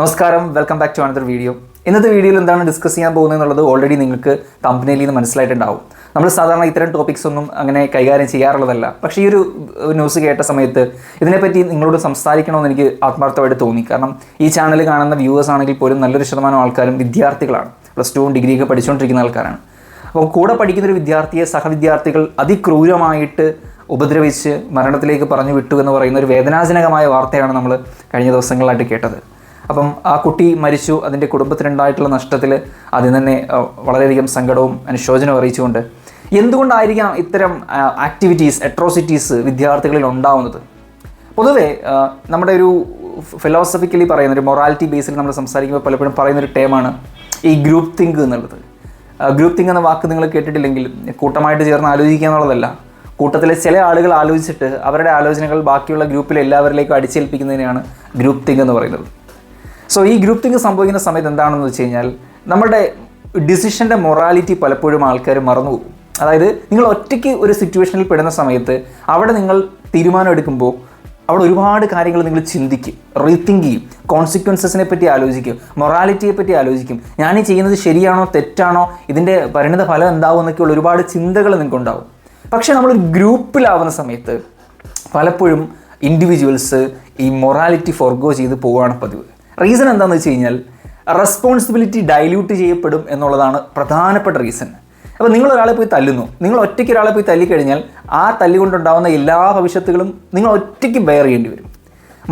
നമസ്കാരം. Welcome back to another video ഇന്നത്തെ വീഡിയോയിൽ എന്താണ് ഡിസ്കസ് ചെയ്യാൻ പോകുന്നത് എന്നുള്ളത് ഓൾറെഡി നിങ്ങൾക്ക് കമ്പനിയിൽ നിന്ന് മനസ്സിലായിട്ടുണ്ടാവും. നമ്മൾ സാധാരണ ഇത്തരം ടോപ്പിക്സ് ഒന്നും അങ്ങനെ കൈകാര്യം ചെയ്യാറുള്ളതല്ല. പക്ഷേ ഈ ഒരു ന്യൂസ് കേട്ട സമയത്ത് ഇതിനെപ്പറ്റി നിങ്ങളോട് സംസാരിക്കണമെന്ന് എനിക്ക് ആത്മാർത്ഥമായിട്ട് തോന്നി. കാരണം ഈ ചാനൽ കാണുന്ന വ്യൂവേഴ്സ് ആണെങ്കിൽ പോലും നല്ലൊരു ശതമാനം ആൾക്കാരും വിദ്യാർത്ഥികളാണ്. പ്ലസ് ടുവും ഡിഗ്രിയൊക്കെ പഠിച്ചുകൊണ്ടിരിക്കുന്ന ആൾക്കാരാണ്. അപ്പോൾ കൂടെ പഠിക്കുന്ന ഒരു വിദ്യാർത്ഥിയെ സഹവിദ്യാർത്ഥികൾ അതിക്രൂരമായിട്ട് ഉപദ്രവിച്ച് മരണത്തിലേക്ക് പറഞ്ഞു വിട്ടു എന്ന് പറയുന്ന ഒരു വേദനാജനകമായ വാർത്തയാണ് നമ്മൾ കഴിഞ്ഞ ദിവസങ്ങളായിട്ട് കേട്ടത്. അപ്പം ആ കുട്ടി മരിച്ചു അതിന്റെ കുടുംബത്തിനുണ്ടായിട്ടുള്ള നഷ്ടത്തിൽ അതിൽ തന്നെ വളരെയധികം സങ്കടവും അനുശോചനവും അറിയിച്ചുകൊണ്ട് എന്തുകൊണ്ടായിരിക്കാം ഇത്തരം ആക്ടിവിറ്റീസ് അട്രോസിറ്റീസ് വിദ്യാർത്ഥികളിൽ ഉണ്ടാവുന്നത്? പൊതുവേ നമ്മുടെ ഒരു ഫിലോസഫിക്കലി പറയുന്ന ഒരു മൊറാലിറ്റി ബേസിൽ നമ്മൾ സംസാരിക്കുമ്പോൾ പലപ്പോഴും പറയുന്നൊരു ടേമാണ് ഈ ഗ്രൂപ്പ് തിങ്ക് എന്നുള്ളത്. ഗ്രൂപ്പ് തിങ്ക് എന്ന വാക്ക് നിങ്ങൾ കേട്ടിട്ടില്ലെങ്കിൽ കൂട്ടമായിട്ട് ചേർന്ന് ആലോചിക്കുക എന്നുള്ളതല്ല. കൂട്ടത്തിലെ ചില ആളുകൾ ആലോചിച്ചിട്ട് അവരുടെ ആലോചനകൾ ബാക്കിയുള്ള ഗ്രൂപ്പിലെ എല്ലാവരിലേക്കും അടിച്ചേൽപ്പിക്കുന്നതിനെയാണ് ഗ്രൂപ്പ് തിങ്ക് എന്ന് പറയുന്നത്. സോ ഈ ഗ്രൂപ്പ് തിങ്ക് സംഭവിക്കുന്ന സമയത്ത് എന്താണെന്ന് വെച്ച് കഴിഞ്ഞാൽ നമ്മുടെ ഡിസിഷന്റെ മൊറാലിറ്റി പലപ്പോഴും ആൾക്കാർ മറന്നുപോകും അതായത് നിങ്ങൾ ഒറ്റയ്ക്ക് ഒരു സിറ്റുവേഷനിൽ പെടുന്ന സമയത്ത് അവിടെ നിങ്ങൾ തീരുമാനം എടുക്കുമ്പോൾ അവിടെ ഒരുപാട് കാര്യങ്ങൾ നിങ്ങൾ ചിന്തിക്കും റീതിങ്ക് ചെയ്യും കോൺസിക്വൻസസിനെ പറ്റി ആലോചിക്കും മൊറാലിറ്റിയെ പറ്റി ആലോചിക്കും. ഞാൻ ഈ ചെയ്യുന്നത് ശരിയാണോ തെറ്റാണോ ഇതിന്റെ പരിണിത ഫലം എന്താവും എന്നൊക്കെയുള്ള ഒരുപാട് ചിന്തകൾ നിങ്ങൾക്ക് ഉണ്ടാവും പക്ഷേ നമ്മളൊരു ഗ്രൂപ്പിലാവുന്ന സമയത്ത് പലപ്പോഴും ഇൻഡിവിജ്വൽസ് ഈ മൊറാലിറ്റി ഫോർഗോ ചെയ്ത് പോവുകയാണ് പതിവ്. റീസൺ എന്താണെന്ന് വെച്ച് കഴിഞ്ഞാൽ റെസ്പോൺസിബിലിറ്റി ഡൈല്യൂട്ട് ചെയ്യപ്പെടും എന്നുള്ളതാണ് പ്രധാനപ്പെട്ട റീസൺ അപ്പോൾ നിങ്ങൾ ഒരാളെ പോയി തല്ലുന്നു. നിങ്ങൾ ഒറ്റയ്ക്ക് ഒരാളെ പോയി തല്ലിക്കഴിഞ്ഞാൽ ആ തല്ലുകൊണ്ടുണ്ടാവുന്ന എല്ലാ ഭവിഷ്യത്തുകളും നിങ്ങൾ ഒറ്റയ്ക്ക് ബെയർ ചെയ്യേണ്ടി വരും.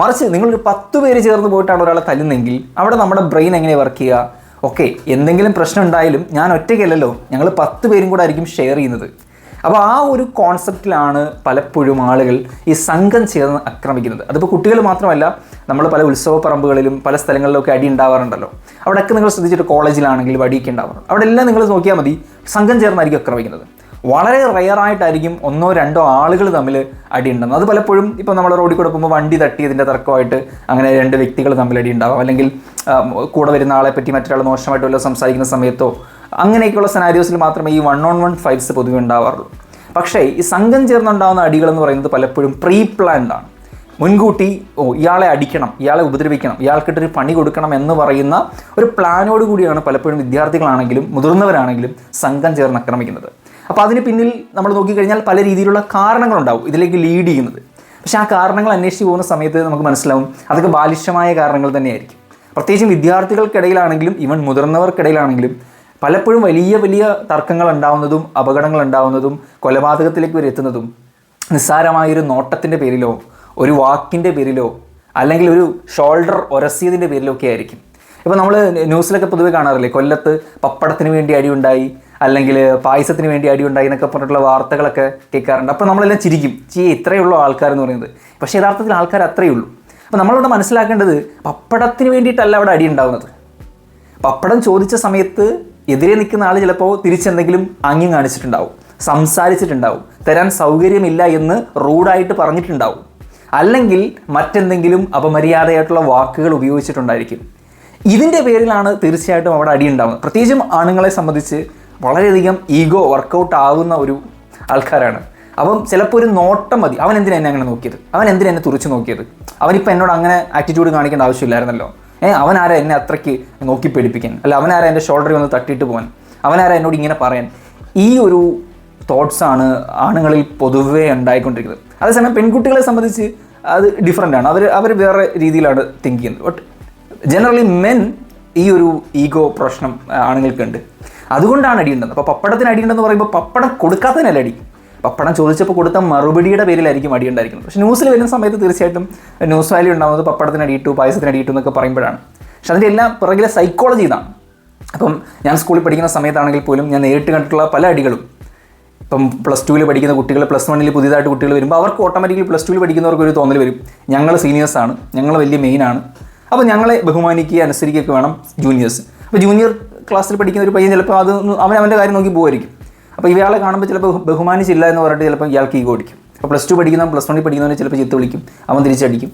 മറിച്ച് നിങ്ങളൊരു പത്ത് പേര് ചേർന്ന് പോയിട്ടാണ് ഒരാളെ തല്ലുന്നെങ്കിൽ അവിടെ നമ്മുടെ ബ്രെയിൻ എങ്ങനെ വർക്ക് ചെയ്യുക? ഓക്കെ എന്തെങ്കിലും പ്രശ്നം ഉണ്ടായാലും ഞാൻ ഒറ്റയ്ക്കല്ലല്ലോ. ഞങ്ങൾ പത്ത് പേരും കൂടെ ആയിരിക്കും ഷെയർ ചെയ്യുന്നത്. അപ്പോൾ ആ ഒരു കോൺസെപ്റ്റിലാണ് പലപ്പോഴും ആളുകൾ ഈ സംഘം ചേർന്ന് ആക്രമിക്കുന്നത്. അതിപ്പോൾ കുട്ടികൾ മാത്രമല്ല നമ്മൾ പല ഉത്സവ പറമ്പുകളിലും പല സ്ഥലങ്ങളിലൊക്കെ അടി ഉണ്ടാവാറുണ്ടല്ലോ. അവിടെയൊക്കെ നിങ്ങൾ ശ്രദ്ധിച്ചിട്ട് കോളേജിലാണെങ്കിലും അടിയൊക്കെ ഉണ്ടാവാറുണ്ട്. അവിടെ എല്ലാം നിങ്ങൾ നോക്കിയാൽ മതി സംഘം ചേർന്നായിരിക്കും ആക്രമിക്കുന്നത്. വളരെ റയറായിട്ടായിരിക്കും ഒന്നോ രണ്ടോ ആളുകൾ തമ്മിൽ അടി ഉണ്ടെന്ന് അത് പലപ്പോഴും ഇപ്പോൾ നമ്മൾ റോഡിൽ കൂടെ പോകുമ്പോൾ വണ്ടി തട്ടിയതിന്റെ തർക്കമായിട്ട് അങ്ങനെ രണ്ട് വ്യക്തികൾ തമ്മിൽ അടി ഉണ്ടാവാം. അല്ലെങ്കിൽ കൂടെ വരുന്ന ആളെ പറ്റി മറ്റൊരാൾ മോശമായിട്ട് വല്ലതും സംസാരിക്കുന്ന സമയത്തോ അങ്ങനെയൊക്കെയുള്ള സെനാരിയോസിൽ മാത്രമേ ഈ വൺ ഓൺ വൺ ഫൈറ്റ്സ് പൊതുവെ ഉണ്ടാവാറുള്ളൂ. പക്ഷേ ഈ സംഘം ചേർന്നുണ്ടാകുന്ന അടികൾ എന്ന് പറയുന്നത് പലപ്പോഴും പ്രീ പ്ലാൻഡാണ് മുൻകൂട്ടി ഓ ഇയാളെ അടിക്കണം ഇയാളെ ഉപദ്രവിക്കണം ഇയാൾക്കിട്ടൊരു പണി കൊടുക്കണം എന്ന് പറയുന്ന ഒരു പ്ലാനോട് കൂടിയാണ് പലപ്പോഴും വിദ്യാർത്ഥികളാണെങ്കിലും മുതിർന്നവരാണെങ്കിലും സംഘം ചേർന്ന് ആക്രമിക്കുന്നത്. അപ്പോൾ അതിന് പിന്നിൽ നമ്മൾ നോക്കിക്കഴിഞ്ഞാൽ പല രീതിയിലുള്ള കാരണങ്ങളുണ്ടാവും ഇതിലേക്ക് ലീഡ് ചെയ്യുന്നത്. പക്ഷേ ആ കാരണങ്ങൾ അന്വേഷിച്ച് പോകുന്ന സമയത്ത് നമുക്ക് മനസ്സിലാവും അതൊക്കെ ബാലിഷ്യമായ കാരണങ്ങൾ തന്നെയായിരിക്കും. പ്രത്യേകിച്ചും വിദ്യാർത്ഥികൾക്കിടയിലാണെങ്കിലും ഇവൻ മുതിർന്നവർക്കിടയിലാണെങ്കിലും പലപ്പോഴും വലിയ വലിയ തർക്കങ്ങൾ ഉണ്ടാവുന്നതും അപകടങ്ങൾ ഉണ്ടാവുന്നതും കൊലപാതകത്തിലേക്ക് വരെ എത്തുന്നതും നിസ്സാരമായൊരു നോട്ടത്തിന്റെ പേരിലോ ഒരു വാക്കിന്റെ പേരിലോ അല്ലെങ്കിൽ ഒരു ഷോൾഡർ ഒരസിയതിന്റെ പേരിലോ ഒക്കെ ആയിരിക്കും. ഇപ്പോൾ നമ്മൾ ന്യൂസിലൊക്കെ പൊതുവെ കാണാറില്ലേ കൊല്ലത്ത് പപ്പടത്തിന് വേണ്ടി അടിയുണ്ടായി അല്ലെങ്കിൽ പായസത്തിന് വേണ്ടി അടിയുണ്ടായി എന്നൊക്കെ പറഞ്ഞിട്ടുള്ള വാർത്തകളൊക്കെ കേൾക്കാറുണ്ട്. അപ്പോൾ നമ്മളെല്ലാം ചിരിക്കും. ചീ ഇത്രയേ ഉള്ളൂ ആൾക്കാരെന്ന് പറയുന്നത്. പക്ഷേ യഥാർത്ഥത്തിൽ ആൾക്കാർ അത്രയേ ഉള്ളൂ. അപ്പോൾ നമ്മളിവിടെ മനസ്സിലാക്കേണ്ടത് പപ്പടത്തിന് വേണ്ടിയിട്ടല്ല അവിടെ അടി ഉണ്ടാവുന്നത്. പപ്പടം ചോദിച്ച സമയത്ത് എതിരെ നിൽക്കുന്ന ആൾ ചിലപ്പോൾ തിരിച്ചെന്തെങ്കിലും ആംഗ്യം കാണിച്ചിട്ടുണ്ടാവും. സംസാരിച്ചിട്ടുണ്ടാവും. തരാൻ സൗകര്യമില്ല എന്ന് റൂഡായിട്ട് പറഞ്ഞിട്ടുണ്ടാവും. അല്ലെങ്കിൽ മറ്റെന്തെങ്കിലും അപമര്യാദയായിട്ടുള്ള വാക്കുകൾ ഉപയോഗിച്ചിട്ടുണ്ടായിരിക്കും. ഇതിന്റെ പേരിലാണ് തീർച്ചയായിട്ടും അവിടെ അടി ഉണ്ടാവുന്നത്. പ്രത്യേകിച്ചും ആണുങ്ങളെ സംബന്ധിച്ച് വളരെയധികം ഈഗോ വർക്കൗട്ട് ആകുന്ന ഒരു ആൾക്കാരാണ്. അപ്പം ചിലപ്പോൾ ഒരു നോട്ടം മതി. അവൻ എന്തിനാ എന്നെ അങ്ങനെ നോക്കിയത്? അവൻ എന്തിനാ എന്നെ തുറച്ചു നോക്കിയത്? അവനിപ്പോൾ എന്നോട് അങ്ങനെ ആറ്റിറ്റ്യൂഡ് കാണിക്കേണ്ട ആവശ്യമില്ലായിരുന്നല്ലോ. ഏ അവനാരാ എന്നെ അത്രയ്ക്ക് നോക്കി പേടിപ്പിക്കാൻ? അല്ല അവനാരാ എന്റെ ഷോൾഡറിൽ ഒന്ന് തട്ടിയിട്ട് പോകാൻ അവനാരാ എന്നോട് ഇങ്ങനെ പറയാൻ? ഈ ഒരു തോട്ട്സാണ് ആണ് ആണുങ്ങളിൽ പൊതുവേ ഉണ്ടായിക്കൊണ്ടിരിക്കുന്നത്. അതേസമയം പെൺകുട്ടികളെ സംബന്ധിച്ച് അത് ഡിഫറെന്റ് ആണ്. അവർ അവർ വേറെ രീതിയിലാണ് തിങ്ക് ചെയ്യുന്നത്. ബട്ട് ജനറലി മെൻ ഈ ഒരു ഈഗോ പ്രശ്നം ആണുങ്ങൾക്കുണ്ട്. അതുകൊണ്ടാണ് അടി ഉണ്ടെന്ന്. അപ്പോൾ പപ്പടത്തിന് അടിയുണ്ടെന്ന് പറയുമ്പോൾ പപ്പടം കൊടുക്കാത്തതിനല്ല അടി? പപ്പടം ചോദിച്ചപ്പോൾ കൊടുത്ത മറുപടിയുടെ പേരിലായിരിക്കും അടി ഉണ്ടായിരിക്കുന്നത്. പക്ഷേ ന്യൂസിൽ വരുന്ന സമയത്ത് തീർച്ചയായിട്ടും ന്യൂസ് വാല്യൂ ഉണ്ടാകുന്നത് പപ്പടത്തിന് അടിയിട്ടു പായസത്തിന് അടിയിട്ടു എന്നൊക്കെ പറയുമ്പോഴാണ്. പക്ഷെ അതിന്റെ എല്ലാം പിറകിലെ സൈക്കോളജി ഇതാണ്. അപ്പം ഞാൻ സ്കൂളിൽ പഠിക്കുന്ന സമയത്താണെങ്കിൽ പോലും ഞാൻ നേരിട്ട് കണ്ടിട്ടുള്ള പല അടികളും. ഇപ്പം പ്ലസ് ടുവിൽ പഠിക്കുന്ന കുട്ടികൾ പ്ലസ് വണ്ണിൽ പുതിയതായിട്ട് കുട്ടികൾ വരുമ്പോൾ അവർക്ക് ഓട്ടോമാറ്റിക്കലി പ്ലസ് ടുവിൽ പഠിക്കുന്നവർക്ക് ഒരു തോന്നൽ വരും. ഞങ്ങൾ സീനിയേഴ്സാണ് ഞങ്ങൾ വലിയ മെയിനാണ് അപ്പോൾ ഞങ്ങളെ ബഹുമാനിക്കുക അനുസരിക്കുകയൊക്കെ വേണം ജൂനിയേഴ്സ് അപ്പോൾ ജൂനിയർ ക്ലാസ്സിൽ പഠിക്കുന്ന ഒരു പയ്യൻ ചിലപ്പോൾ അത് അവൻ അവന്റെ കാര്യം നോക്കി പോകുമായിരിക്കും അപ്പോൾ ഇയാളെ കാണുമ്പോൾ ചിലപ്പോൾ ബഹുമാനിച്ചില്ല എന്ന് പറഞ്ഞിട്ട് ചിലപ്പോൾ ഇയാൾക്ക് ഈഗോ അടിക്കും. അപ്പോൾ പ്ലസ് ടു പഠിക്കുന്ന പ്ലസ് വണ്ണിൽ പഠിക്കുന്നവനെ ചിലപ്പോൾ ചീത്ത വിളിക്കും. അവൻ തിരിച്ചടിക്കും.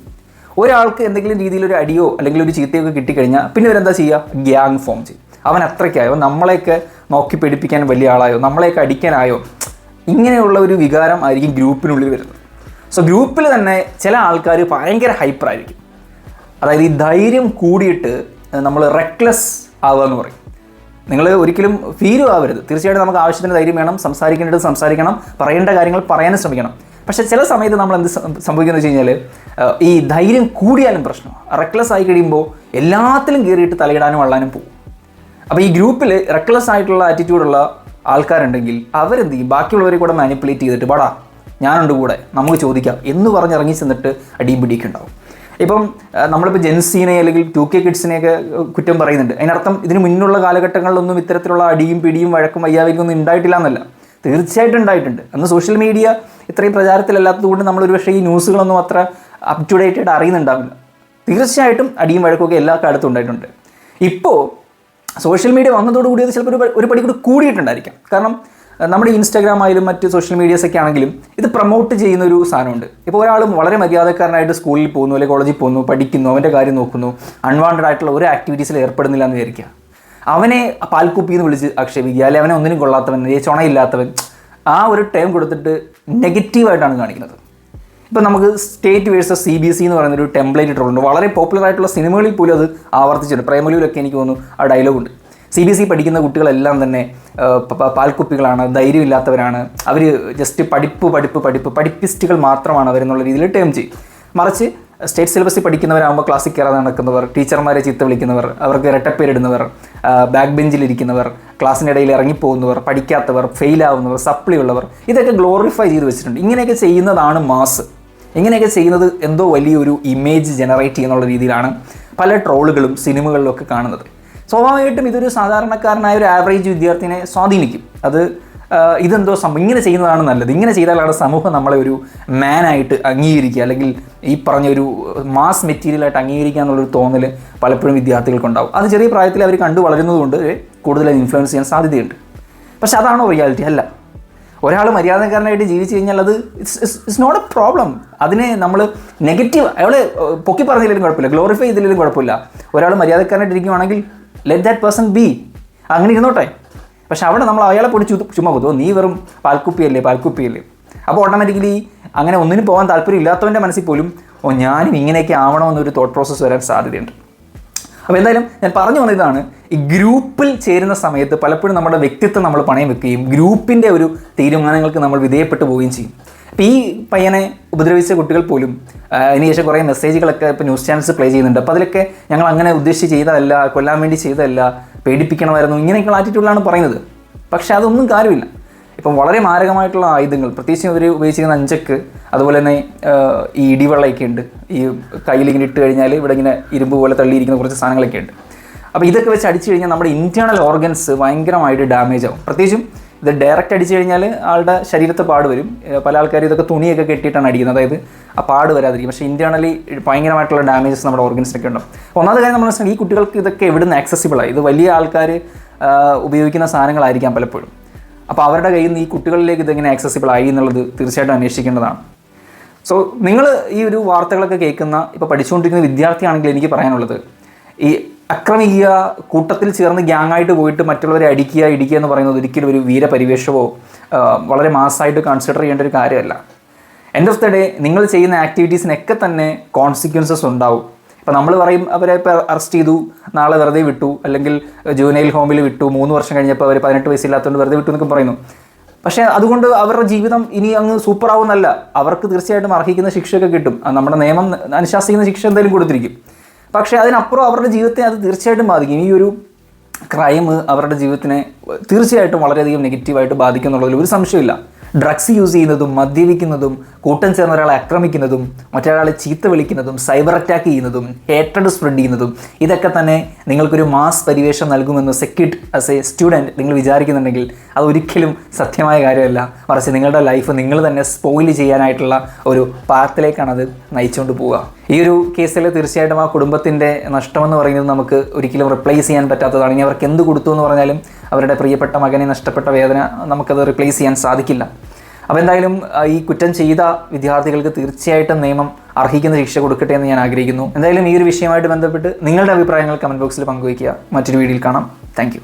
ഒരാൾക്ക് എന്തെങ്കിലും രീതിയിൽ ഒരു അടിയോ അല്ലെങ്കിൽ ഒരു ചീത്തയൊക്കെ കിട്ടിക്കഴിഞ്ഞാൽ പിന്നെ ഇവരെന്താ ചെയ്യുക ഗ്യാങ് ഫോം ചെയ്യും. അവൻ അത്രയ്ക്കായോ? നമ്മളെയൊക്കെ നോക്കി പിടിപ്പിക്കാൻ വലിയ ആളായോ? നമ്മളെയൊക്കെ അടിക്കാനായോ? ഇങ്ങനെയുള്ള ഒരു വികാരം ആയിരിക്കും ഗ്രൂപ്പിനുള്ളിൽ വരുന്നത്. സോ ഗ്രൂപ്പിൽ തന്നെ ചില ആൾക്കാർ ഭയങ്കര ഹൈപ്പറായിരിക്കും അതായത് ഈ ധൈര്യം കൂടിയിട്ട് നമ്മൾ റെക്ലെസ് ആവുക എന്ന് പറയും. നിങ്ങൾ ഒരിക്കലും ഫീലും ആവരുത്. തീർച്ചയായിട്ടും നമുക്ക് ആവശ്യത്തിന് ധൈര്യം വേണം സംസാരിക്കേണ്ടത് സംസാരിക്കണം പറയേണ്ട കാര്യങ്ങൾ പറയാനും ശ്രമിക്കണം. പക്ഷേ ചില സമയത്ത് നമ്മൾ എന്ത് സംഭവിക്കുന്നത് വെച്ച് കഴിഞ്ഞാൽ ഈ ധൈര്യം കൂടിയാലും പ്രശ്നം റെക്ലെസ് ആയി കഴിയുമ്പോൾ എല്ലാത്തിലും കയറിയിട്ട് തലയിടാനും വള്ളാനും പോകും അപ്പോൾ ഈ ഗ്രൂപ്പിൽ റെക്ലെസ് ആയിട്ടുള്ള ആറ്റിറ്റ്യൂഡുള്ള ആൾക്കാരുണ്ടെങ്കിൽ അവരെന്ത് ചെയ്യും? ബാക്കിയുള്ളവരെ കൂടെ മാനിപ്പുലേറ്റ് ചെയ്തിട്ട് പാടാ ഞാനുണ്ട് കൂടെ നമുക്ക് ചോദിക്കാം എന്ന് പറഞ്ഞ് ഇറങ്ങി ചെന്നിട്ട് അടിയും ഉണ്ടാവും. ഇപ്പം നമ്മളിപ്പോൾ ജെൻസീനെ അല്ലെങ്കിൽ ടു കെ കിഡ്സിനെയൊക്കെ കുറ്റം പറയുന്നുണ്ട്. അതിനർത്ഥം ഇതിന് മുന്നുള്ള കാലഘട്ടങ്ങളിലൊന്നും ഇത്തരത്തിലുള്ള അടിയും പിടിയും വഴക്കും വയ്യാവികൊന്നും ഉണ്ടായിട്ടില്ല എന്നല്ല. തീർച്ചയായിട്ടും ഉണ്ടായിട്ടുണ്ട്. അന്ന് സോഷ്യൽ മീഡിയ ഇത്രയും പ്രചാരത്തിലല്ലാത്തത് കൊണ്ട് നമ്മൾ ഒരുപക്ഷെ ഈ ന്യൂസുകളൊന്നും അത്ര അപ് ടു ഡേറ്റ് ആയിട്ട് അറിയുന്നുണ്ടാവില്ല. തീർച്ചയായിട്ടും അടിയും വഴക്കൊക്കെ എല്ലാ കാലത്തും ഉണ്ടായിട്ടുണ്ട്. ഇപ്പോൾ സോഷ്യൽ മീഡിയ വന്നതോടുകൂടി അത് ചിലപ്പോൾ ഒരു ഒരു പടി കൂടി കൂടിയിട്ടുണ്ടായിരിക്കാം. കാരണം നമ്മുടെ ഇൻസ്റ്റാഗ്രാം ആയാലും മറ്റ് സോഷ്യൽ മീഡിയസ് ഒക്കെ ആണെങ്കിലും ഇത് പ്രൊമോട്ട് ചെയ്യുന്ന ഒരു സാധനമുണ്ട്. ഇപ്പോൾ ഒരാൾ വളരെ മര്യാദക്കാരനായിട്ട് സ്കൂളിൽ പോകുന്നു അല്ലെങ്കിൽ കോളേജിൽ പോകുന്നു പഠിക്കുന്നു അവന്റെ കാര്യം നോക്കുന്നു അൺവാണ്ടഡ് ആയിട്ടുള്ള ഒരു ആക്ടിവിറ്റീസിൽ ഏർപ്പെടുന്നില്ല എന്ന് വിചാരിക്കുക. അവനെ പാൽക്കുപ്പി എന്ന് വിളിച്ച് ആക്ഷേപിക്കുക അല്ലെങ്കിൽ അവനെ ഒന്നിനും കൊള്ളാത്തവൻ ചുണയില്ലാത്തവൻ ആ ഒരു ടൈം കൊടുത്തിട്ട് നെഗറ്റീവായിട്ടാണ് കാണിക്കുന്നത്. ഇപ്പം നമുക്ക് state versus C B S C എന്ന് പറയുന്ന ഒരു ടെംപ്ലേറ്റ് ഇട്ടിട്ടുണ്ട്. വളരെ പോപ്പുലർ ആയിട്ടുള്ള സിനിമകളിൽ പോലും അത് ആവർത്തിച്ചിട്ടുണ്ട്. പ്രൈമറിയിലൊക്കെ എനിക്ക് തോന്നുന്നു ആ ഡയലോഗ് ഉണ്ട്. സി ബി എസ് ഇ പഠിക്കുന്ന കുട്ടികളെല്ലാം തന്നെ പാൽക്കുപ്പികളാണ് ധൈര്യമില്ലാത്തവരാണ്. അവർ ജസ്റ്റ് പഠിപ്പ് പഠിപ്പ് പഠിപ്പ് പഠിപ്പിസ്റ്റുകൾ മാത്രമാണ് അവരെന്നുള്ള രീതിയിൽ ടേം ചെയ്യും. മറിച്ച് സ്റ്റേറ്റ് സിലബസിൽ പഠിക്കുന്നവരാകുമ്പോൾ ക്ലാസ്സിൽ കയറാതെ നടക്കുന്നവർ ടീച്ചർമാരെ ചീത്ത വിളിക്കുന്നവർ അവർക്ക് ഇരട്ടപ്പേരിടുന്നവർ ബാക്ക് ബെഞ്ചിലിരിക്കുന്നവർ ക്ലാസ്സിനിടയിൽ ഇറങ്ങിപ്പോകുന്നവർ പഠിക്കാത്തവർ ഫെയിലാവുന്നവർ സപ്ലി ഉള്ളവർ ഇതൊക്കെ ഗ്ലോറിഫൈ ചെയ്ത് വെച്ചിട്ടുണ്ട്. ഇങ്ങനെയൊക്കെ ചെയ്യുന്നതാണ് മാസ് ഇങ്ങനെയൊക്കെ ചെയ്യുന്നത് എന്തോ വലിയൊരു ഇമേജ് ജനറേറ്റ് ചെയ്യുന്നുള്ള രീതിയിലാണ് പല ട്രോളുകളും സിനിമകളിലൊക്കെ കാണുന്നത്. സ്വാഭാവികമായിട്ടും ഇതൊരു സാധാരണക്കാരനായ ഒരു ആവറേജ് വിദ്യാർത്ഥിനെ സ്വാധീനിക്കും. അത് ഇതെന്തോ സംഭവം ഇങ്ങനെ ചെയ്യുന്നതാണ് നല്ലത്. ഇങ്ങനെ ചെയ്താലാണ് സമൂഹം നമ്മളെ ഒരു മാനായിട്ട് അംഗീകരിക്കുക. അല്ലെങ്കിൽ ഈ പറഞ്ഞ ഒരു മാസ് മെറ്റീരിയലായിട്ട് അംഗീകരിക്കുക എന്നുള്ളൊരു തോന്നൽ പലപ്പോഴും വിദ്യാർത്ഥികൾക്കുണ്ടാവും. അത് ചെറിയ പ്രായത്തിൽ അവർ കണ്ടു വളരുന്നതുകൊണ്ട് കൂടുതൽ ഇൻഫ്ലുവൻസ് ചെയ്യാൻ സാധ്യതയുണ്ട്. പക്ഷെ അതാണോ റിയാലിറ്റി അല്ല. ഒരാൾ മര്യാദക്കാരനായിട്ട് ജീവിച്ചു കഴിഞ്ഞാൽ അത് it's it's not a problem അതിനെ നമ്മൾ നെഗറ്റീവ് അയാൾ പൊക്കി പറഞ്ഞില്ലെങ്കിലും കുഴപ്പമില്ല. ഗ്ലോറിഫൈ ചെയ്തില്ലെങ്കിലും കുഴപ്പമില്ല. ഒരാൾ മര്യാദക്കാരനായിട്ട് ഇരിക്കുവാണെങ്കിൽ ലെറ്റ് ദാറ്റ് പേഴ്സൺ ബി അങ്ങനെ ഇരുന്നോട്ടെ. പക്ഷെ അവിടെ നമ്മൾ അയാളെ പൊടി ചുമ്മാ പോതോ നീ വെറും പാൽക്കുപ്പിയല്ലേ പാൽക്കുപ്പിയല്ലേ? അപ്പോൾ ഓട്ടോമാറ്റിക്കലി അങ്ങനെ ഒന്നിനും പോകാൻ താല്പര്യം ഇല്ലാത്തവന്റെ മനസ്സിൽ പോലും ഓ ഞാനും ഇങ്ങനെയൊക്കെ ആവണമെന്നൊരു തോട്ട് പ്രോസസ്സ് വരാൻ സാധ്യതയുണ്ട്. അപ്പോൾ എന്തായാലും ഞാൻ പറഞ്ഞു വന്നതാണ് ഈ ഗ്രൂപ്പിൽ ചേരുന്ന സമയത്ത് പലപ്പോഴും നമ്മുടെ വ്യക്തിത്വം നമ്മൾ പണയം വെക്കുകയും ഗ്രൂപ്പിന്റെ ഒരു തീരുമാനങ്ങൾക്ക് നമ്മൾ വിധേയപ്പെട്ടു പോവുകയും ചെയ്യും. അപ്പോൾ ഈ പയ്യനെ ഉപദ്രവിച്ച കുട്ടികൾ പോലും അതിനുശേഷം കുറേ മെസ്സേജുകളൊക്കെ ഇപ്പോൾ ന്യൂസ് ചാനൽസ് പ്ലേ ചെയ്യുന്നുണ്ട്. അപ്പോൾ അതിലൊക്കെ ഞങ്ങൾ അങ്ങനെ ഉദ്ദേശിച്ച് ചെയ്തതല്ല കൊല്ലാൻ വേണ്ടി ചെയ്തതല്ല പേടിപ്പിക്കണമായിരുന്നു ഇങ്ങനെയൊക്കെയുള്ള ആറ്റിറ്റ്യൂഡിലാണ് പറയുന്നത്. പക്ഷേ അതൊന്നും കാര്യമില്ല. ഇപ്പം വളരെ മാരകമായിട്ടുള്ള ആയുധങ്ങൾ പ്രത്യേകിച്ച് ഇവർ ഉപയോഗിച്ചിരുന്ന അഞ്ചക്ക് അതുപോലെ തന്നെ ഈ ഇടിവെള്ളമൊക്കെ ഉണ്ട്. ഈ കയ്യിൽ ഇങ്ങനെ ഇട്ട് കഴിഞ്ഞാൽ ഇവിടെ ഇങ്ങനെ ഇരുമ്പ് പോലെ തള്ളിയിരിക്കുന്ന കുറച്ച് സാധനങ്ങളൊക്കെ ഉണ്ട്. അപ്പോൾ ഇതൊക്കെ വെച്ച് അടിച്ചു കഴിഞ്ഞാൽ നമ്മുടെ ഇന്റേർണൽ ഓർഗൻസ് ഭയങ്കരമായിട്ട് ഡാമേജ് ആവും. പ്രത്യേകിച്ചും ഇത് ഡയറക്റ്റ് അടിച്ചു കഴിഞ്ഞാൽ ആളുടെ ശരീരത്തെ പാട് വരും. പല ആൾക്കാരും ഇതൊക്കെ തുണിയൊക്കെ കെട്ടിയിട്ടാണ് അടിക്കുന്നത്. അതായത് ആ പാട് വരാതിരിക്കും. പക്ഷേ ഇന്റേർണലി ഭയങ്കരമായിട്ടുള്ള ഡാമേജസ് നമ്മുടെ ഓർഗൻസിനൊക്കെ ഉണ്ടാവും ഒന്നാമത്തെ കാര്യം നമ്മൾ ഈ കുട്ടികൾക്ക് ഇതൊക്കെ എവിടുന്ന് ആയി ഇത് വലിയ ആൾക്കാർ ഉപയോഗിക്കുന്ന സാധനങ്ങളായിരിക്കാം പലപ്പോഴും. അപ്പോൾ അവരുടെ കയ്യിൽ നിന്ന് ഈ കുട്ടികളിലേക്ക് ഇതെങ്ങനെ ആക്സസിബിൾ ആയി എന്നുള്ളത് തീർച്ചയായിട്ടും അന്വേഷിക്കേണ്ടതാണ്. സോ നിങ്ങൾ ഈ ഒരു വാർത്തകളൊക്കെ കേൾക്കുന്ന ഇപ്പോൾ പഠിച്ചുകൊണ്ടിരിക്കുന്ന വിദ്യാർത്ഥിയാണെങ്കിൽ എനിക്ക് പറയാനുള്ളത് ഈ ആക്രമിക്കുക കൂട്ടത്തിൽ ചേർന്ന് ഗ്യാങ്ങായിട്ട് പോയിട്ട് മറ്റുള്ളവരെ അടിക്കുക ഇടിക്കുക എന്ന് പറയുന്നത് ഒരിക്കലും ഒരു വീരപരിവേഷമോ വളരെ മാസമായിട്ട് കൺസിഡർ ചെയ്യേണ്ട ഒരു കാര്യമല്ല. എൻഡ് ഓഫ് ദ ഡേ നിങ്ങൾ ചെയ്യുന്ന ആക്ടിവിറ്റീസിനൊക്കെ തന്നെ കോൺസിക്വൻസസ് ഉണ്ടാവും. ഇപ്പോൾ നമ്മൾ പറയും അവരെ ഇപ്പോൾ അറസ്റ്റ് ചെയ്തു നാളെ വെറുതെ വിട്ടു അല്ലെങ്കിൽ ജൂനൈൽ ഹോമിൽ വിട്ടു മൂന്ന് വർഷം കഴിഞ്ഞപ്പോൾ അവർ പതിനെട്ട് വയസ്സില്ലാത്തതുകൊണ്ട് വെറുതെ വിട്ടു എന്നൊക്കെ പറയുന്നു. പക്ഷേ അതുകൊണ്ട് അവരുടെ ജീവിതം ഇനി അങ്ങ് സൂപ്പർ ആവുന്നല്ല അവർക്ക് തീർച്ചയായിട്ടും അർഹിക്കുന്ന ശിക്ഷയൊക്കെ കിട്ടും. നമ്മുടെ നിയമം അനുശാസിക്കുന്ന ശിക്ഷ എന്തായാലും കൊടുത്തിരിക്കും. പക്ഷേ അതിനപ്പുറം അവരുടെ ജീവിതത്തെ അത് തീർച്ചയായിട്ടും ബാധിക്കും. ഈ ഒരു ക്രൈം അവരുടെ ജീവിതത്തിനെ തീർച്ചയായിട്ടും വളരെയധികം നെഗറ്റീവായിട്ട് ബാധിക്കും എന്നുള്ളതിൽ ഒരു സംശയമില്ല ഡ്രഗ്സ് യൂസ് ചെയ്യുന്നതും മദ്യപിക്കുന്നതും കൂട്ടം ചേർന്ന ഒരാളെ ആക്രമിക്കുന്നതും മറ്റൊരാളെ ചീത്ത വിളിക്കുന്നതും സൈബർ അറ്റാക്ക് ചെയ്യുന്നതും ഹേറ്റഡ് സ്പ്രെഡ് ചെയ്യുന്നതും ഇതൊക്കെ തന്നെ നിങ്ങൾക്കൊരു മാസ് പരിവേഷം നൽകുമെന്ന് സെക്യൂട്ട് ആസ് എ സ്റ്റുഡന്റ് നിങ്ങൾ വിചാരിക്കുന്നുണ്ടെങ്കിൽ അത് ഒരിക്കലും സത്യമായ കാര്യമല്ല. മറിച്ച് നിങ്ങളുടെ ലൈഫ് നിങ്ങൾ തന്നെ സ്പോയിൽ ചെയ്യാനായിട്ടുള്ള ഒരു പാത്തിലേക്കാണ് അത് നയിച്ചുകൊണ്ട് പോവുക. ഈ ഒരു കേസിൽ തീർച്ചയായിട്ടും ആ കുടുംബത്തിന്റെ നഷ്ടമെന്ന് പറയുന്നത് നമുക്ക് ഒരിക്കലും റിപ്ലേസ് ചെയ്യാൻ പറ്റാത്തതാണ്. ഇനി അവർക്ക് എന്ത് കൊടുത്തു എന്ന് പറഞ്ഞാലും അവരുടെ പ്രിയപ്പെട്ട മകനെ നഷ്ടപ്പെട്ട വേദന നമുക്കത് റിപ്ലേസ് ചെയ്യാൻ സാധിക്കില്ല. അപ്പോൾ എന്തായാലും ഈ കുറ്റം ചെയ്ത വിദ്യാർത്ഥികൾക്ക് തീർച്ചയായിട്ടും നിയമം അർഹിക്കുന്ന ശിക്ഷ കൊടുക്കട്ടെ എന്ന് ഞാൻ ആഗ്രഹിക്കുന്നു. എന്തായാലും ഈ ഒരു വിഷയമായിട്ട് ബന്ധപ്പെട്ട് നിങ്ങളുടെ അഭിപ്രായങ്ങൾ കമന്റ് ബോക്സിൽ പങ്കുവയ്ക്കുക. മറ്റൊരു വീഡിയോയിൽ കാണാം. താങ്ക്